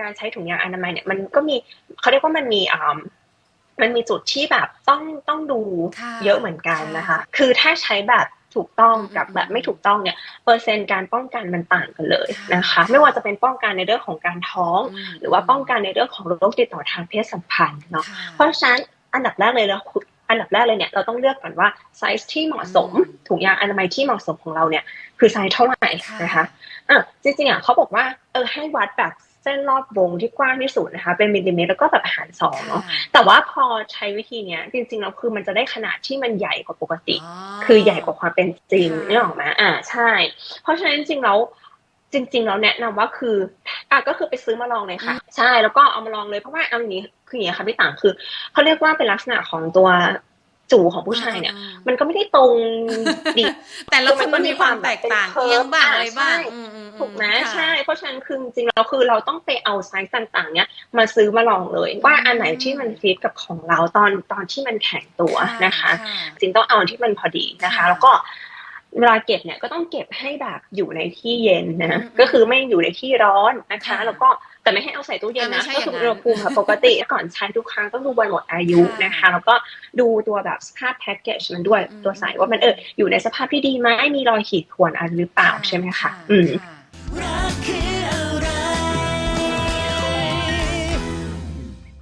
การใช้ถุงยางอนามัยเนี่ยมันก็มีเขาเรียกว่ามันมีอ่ามันมีจุดที่แบบต้องต้องดูค่ะเยอะเหมือนกันนะคะค่ะคือถ้าใช้แบบถูกต้องกับอืมแบบไม่ถูกต้องเนี่ยเปอร์เซ็นต์การป้องกันมันต่างกันเลยนะคะค่ะไม่ว่าจะเป็นป้องกันในเรื่องของการท้องอืมหรือว่าป้องกันในเรื่องของโรคติดต่อทางเพศสัมพันธ์เนาะค่ะเพราะฉะนั้นอันดับแรกเลยเราอันดับแรกเลยเนี่ยเราต้องเลือกก่อนว่าไซส์ที่เหมาะสมอืมถุงยางอนามัยที่เหมาะสมของเราเนี่ยคือไซส์เท่าไหร่ค่ะนะคะอะจริงๆอะเขาบอกว่าเออให้วัดแบบ เส้นรอบวงที่กว้างที่สุดนะคะ เป็นมิลลิเมตรแล้วก็แบบหารสองเนาะแต่ว่าพอใช้วิธีเนี้ย จริงๆแล้วคือมันจะได้ขนาดที่มันใหญ่กว่าปกติ คือใหญ่กว่าความเป็นจริงค่ะนี่ออกไหมอ่าใช่ เพราะฉะนั้นจริงๆแล้วจริงๆแล้วแนะนำว่าคืออะก็คือไปซื้อมาลองเลยค่ะ ใช่แล้วก็เอามาลองเลยเพราะว่าเอาอย่างนี้คืออย่างนี้ค่ะพี่ต่างคือเขาเรียกว่าเป็นลักษณะของตัวจูของผู้ชายเนี่ยอืมมันก็ไม่ได้ตรงดีแต่ละคนมันมีความแตกต่างเป็นเอียงบ้างอ่าอะไรบ้างใช่อืมอือืถูกไหมค่ะใช่เพ ราะฉะนั้นคือจริงๆแล้วคือเราต้องไปเอาไซส์ต่างๆ เนี้ยมาซื้อมาลองเลย ว่าอันไหนที่มันฟิตกับของเราตอนตอนที่มันแข็งตัวนะคะ จริงต้องเอาที่มันพอดีนะคะค่ะแล้วก็เวลาเก็บเนี่ยก็ต้องเก็บให้แบบอยู่ในที่เย็นนะอืมก็คือไม่อยู่ในที่ร้อนนะคะค่ะแล้วก็แต่ไม่ให้เอาใส่ตู้เย็นอ่าไม่นะใช่ก็คืออย่างนั้นอุณหภูมิค่ะปกติก่อนใช้ทุกครั้งต้องดูวันหมดอายุค่ะนะคะ แล้วก็ดูตัวแบบสภาพแพ็กเกจมันด้วยอืมตัวใส่ว่ามันเอออยู่ในสภาพที่ดีไหมมีรอยขีดข่วนอะไรหรือเปล่าใช่ไหมคะอืมค่ะ